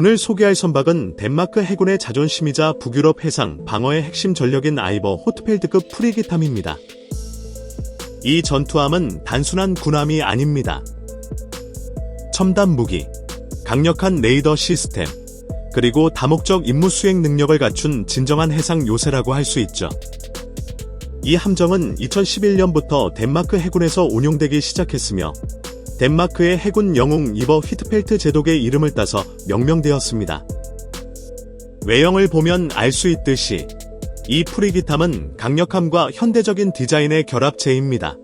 오늘 소개할 선박은 덴마크 해군의 자존심이자 북유럽 해상 방어의 핵심 전력인 아이버 호트펠드급 프리기탐입니다. 이 전투함은 단순한 군함이 아닙니다. 첨단 무기, 강력한 레이더 시스템, 그리고 다목적 임무 수행 능력을 갖춘 진정한 해상 요새라고 할 수 있죠. 이 함정은 2011년부터 덴마크 해군에서 운용되기 시작했으며 덴마크의 해군 영웅 이버 히트펠트 제독의 이름을 따서 명명되었습니다. 외형을 보면 알 수 있듯이 이 프리기탐은 강력함과 현대적인 디자인의 결합체입니다.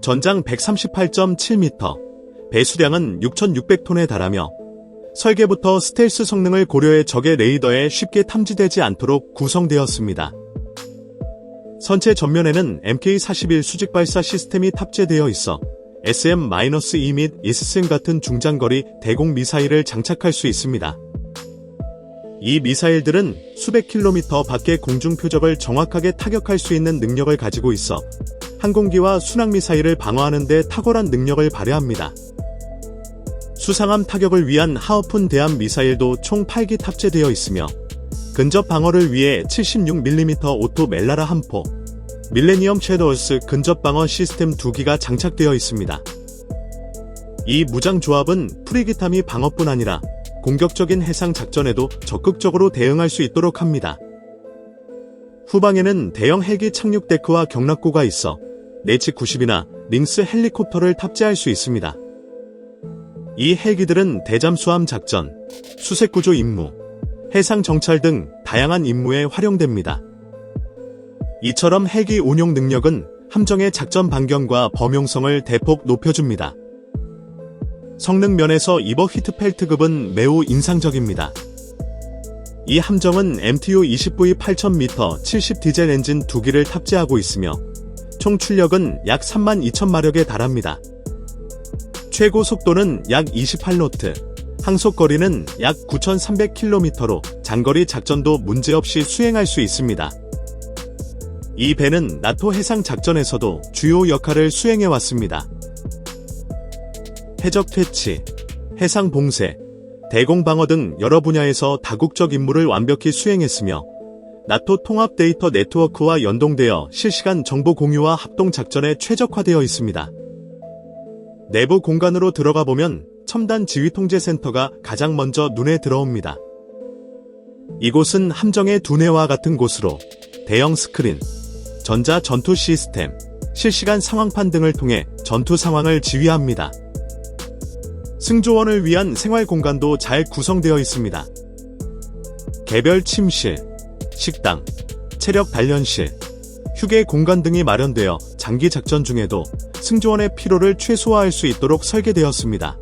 전장 138.7m, 배수량은 6,600톤에 달하며 설계부터 스텔스 성능을 고려해 적의 레이더에 쉽게 탐지되지 않도록 구성되었습니다. 선체 전면에는 MK41 수직 발사 시스템이 탑재되어 있어 SM-2 및 이스승 같은 중장거리 대공 미사일을 장착할 수 있습니다. 이 미사일들은 수백 킬로미터 밖의 공중 표적을 정확하게 타격할 수 있는 능력을 가지고 있어 항공기와 순항 미사일을 방어하는 데 탁월한 능력을 발휘합니다. 수상함 타격을 위한 하어푼 대함 미사일도 총 8기 탑재되어 있으며 근접 방어를 위해 76mm 오토 멜라라 함포, 밀레니엄 섀도우스 근접 방어 시스템 2기가 장착되어 있습니다. 이 무장 조합은 프리기탐이 방어뿐 아니라 공격적인 해상 작전에도 적극적으로 대응할 수 있도록 합니다. 후방에는 대형 헬기 착륙 데크와 경락고가 있어 네치 90이나 링스 헬리콥터를 탑재할 수 있습니다. 이 헬기들은 대잠수함 작전, 수색구조 임무, 해상 정찰 등 다양한 임무에 활용됩니다. 이처럼 헬기 운용 능력은 함정의 작전 반경과 범용성을 대폭 높여줍니다. 성능 면에서 이버 히트펠트급은 매우 인상적입니다. 이 함정은 MTU 20V 8000m 70 디젤 엔진 2기를 탑재하고 있으며 총 출력은 약 32,000마력에 달합니다. 최고 속도는 약 28노트, 항속 거리는 약 9,300km로 장거리 작전도 문제없이 수행할 수 있습니다. 이 배는 나토 해상 작전에서도 주요 역할을 수행해 왔습니다. 해적 퇴치, 해상 봉쇄, 대공 방어 등 여러 분야에서 다국적 임무를 완벽히 수행했으며 나토 통합 데이터 네트워크와 연동되어 실시간 정보 공유와 합동 작전에 최적화되어 있습니다. 내부 공간으로 들어가 보면 첨단 지휘 통제 센터가 가장 먼저 눈에 들어옵니다. 이곳은 함정의 두뇌와 같은 곳으로 대형 스크린, 전자 전투 시스템, 실시간 상황판 등을 통해 전투 상황을 지휘합니다. 승조원을 위한 생활 공간도 잘 구성되어 있습니다. 개별 침실, 식당, 체력 단련실, 휴게 공간 등이 마련되어 장기 작전 중에도 승조원의 피로를 최소화할 수 있도록 설계되었습니다.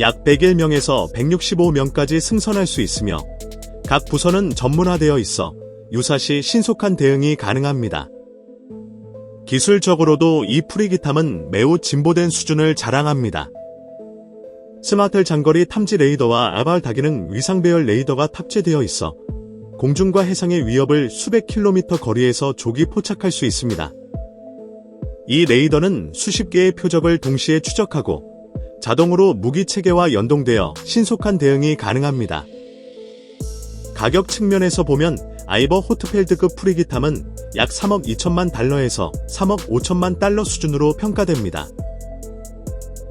약 101명에서 165명까지 승선할 수 있으며 각 부서는 전문화되어 있어 유사시 신속한 대응이 가능합니다. 기술적으로도 이 프리기탐은 매우 진보된 수준을 자랑합니다. 스마트 장거리 탐지 레이더와 아발 다기능 위상 배열 레이더가 탑재되어 있어 공중과 해상의 위협을 수백 킬로미터 거리에서 조기 포착할 수 있습니다. 이 레이더는 수십 개의 표적을 동시에 추적하고 자동으로 무기 체계와 연동되어 신속한 대응이 가능합니다. 가격 측면에서 보면 아이버 호트펠드급 프리기탐은 약 3억 2천만 달러에서 3억 5천만 달러 수준으로 평가됩니다.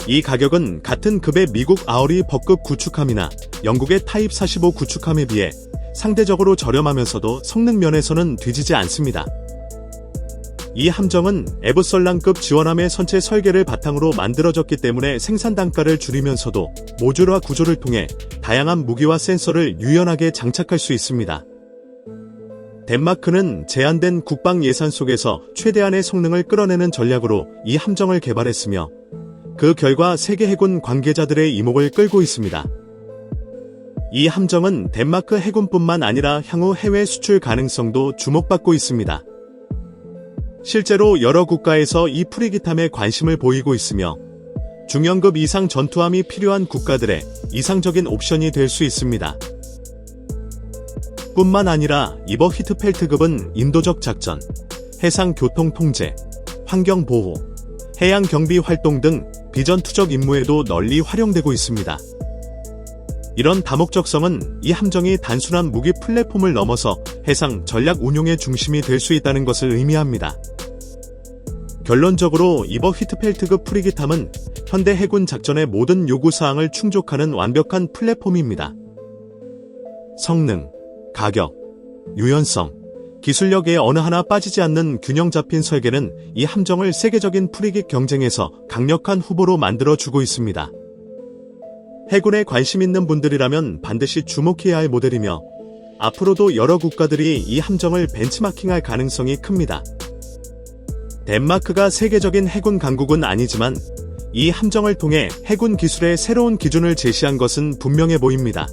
이 가격은 같은 급의 미국 아우리 버급 구축함이나 영국의 타입 45 구축함에 비해 상대적으로 저렴하면서도 성능 면에서는 뒤지지 않습니다. 이 함정은 에브설랑급 지원함의 선체 설계를 바탕으로 만들어졌기 때문에 생산 단가를 줄이면서도 모듈화 구조를 통해 다양한 무기와 센서를 유연하게 장착할 수 있습니다. 덴마크는 제한된 국방 예산 속에서 최대한의 성능을 끌어내는 전략으로 이 함정을 개발했으며 그 결과 세계 해군 관계자들의 이목을 끌고 있습니다. 이 함정은 덴마크 해군뿐만 아니라 향후 해외 수출 가능성도 주목받고 있습니다. 실제로 여러 국가에서 이 프리기탐에 관심을 보이고 있으며 중형급 이상 전투함이 필요한 국가들의 이상적인 옵션이 될 수 있습니다. 뿐만 아니라 이버 히트펠트급은 인도적 작전, 해상 교통 통제, 환경 보호, 해양 경비 활동 등 비전 투적 임무에도 널리 활용되고 있습니다. 이런 다목적성은 이 함정이 단순한 무기 플랫폼을 넘어서 해상 전략 운용의 중심이 될 수 있다는 것을 의미합니다. 결론적으로 이버 휘트펠트급 프리기탐은 현대 해군 작전의 모든 요구사항을 충족하는 완벽한 플랫폼입니다. 성능, 가격, 유연성, 기술력의 어느 하나 빠지지 않는 균형 잡힌 설계는 이 함정을 세계적인 프리깃 경쟁에서 강력한 후보로 만들어주고 있습니다. 해군에 관심 있는 분들이라면 반드시 주목해야 할 모델이며 앞으로도 여러 국가들이 이 함정을 벤치마킹할 가능성이 큽니다. 덴마크가 세계적인 해군 강국은 아니지만 이 함정을 통해 해군 기술의 새로운 기준을 제시한 것은 분명해 보입니다.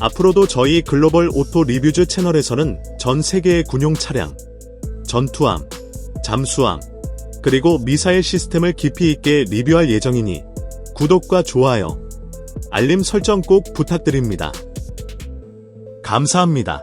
앞으로도 저희 글로벌 오토 리뷰즈 채널에서는 전 세계의 군용 차량, 전투함, 잠수함, 그리고 미사일 시스템을 깊이 있게 리뷰할 예정이니 구독과 좋아요, 알림 설정 꼭 부탁드립니다. 감사합니다.